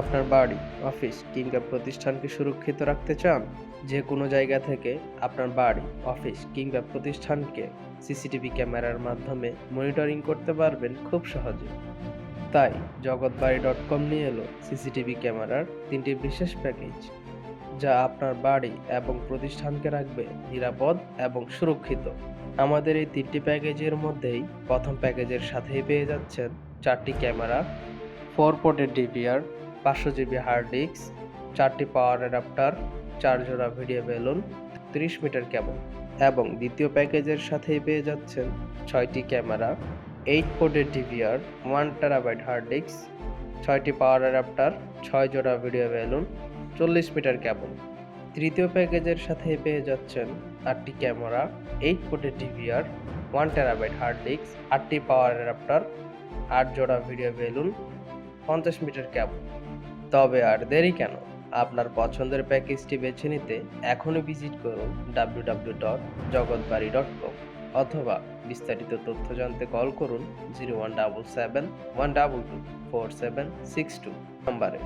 আপনার বাড়ি, অফিস কিংবা প্রতিষ্ঠানকে সুরক্ষিত রাখতে চান, যে কোনো জায়গা থেকে আপনার বাড়ি, অফিস কিংবা প্রতিষ্ঠানকে সিসিটিভি ক্যামেরার মাধ্যমে মনিটরিং করতে পারবেন খুব সহজে। তাই জগৎবাড়ি ডট কম নিয়ে এলো সিসিটিভি ক্যামেরার তিনটি বিশেষ প্যাকেজ, যা আপনার বাড়ি এবং প্রতিষ্ঠানকে রাখবে নিরাপদ এবং সুরক্ষিত। আমাদের এই তিনটি প্যাকেজের মধ্যেই প্রথম প্যাকেজের সাথেই পেয়ে যাচ্ছেন চারটি ক্যামেরা, ফোর পোর্টের ডিপিআর পাঁচশো জিবি হার্ড ডিস্ক চারটি পাওয়ার অ্যাডাপ্টার চার জোড়া ভিডিও বেলুন তিরিশ মিটার কেবল এবং দ্বিতীয় প্যাকেজের সাথেই পেয়ে যাচ্ছেন ছয়টি ক্যামেরা এইট পোর্টের DVR one terabyte hard disk ছয়টি পাওয়ার অ্যাডাপ্টার ছয় জোড়া ভিডিও বেলুন চল্লিশ মিটার কেবল তৃতীয় প্যাকেজের সাথে পেয়ে যাচ্ছেন আটটি ক্যামেরা এইট পোর্টের DVR one terabyte hard disk আটটি পাওয়ার অ্যাডাপ্টার আট জোড়া ভিডিও বেলুন পঞ্চাশ মিটার ক্যাব। তবে আর দেরি কেন? আপনার পছন্দের প্যাকেজটি বেছে নিতে এখনই ভিজিট করুন ডাব্লিউ ডট ডট কম অথবা বিস্তারিত তথ্য জানতে কল করুন zero one double seven one double two four seven six two নম্বরে।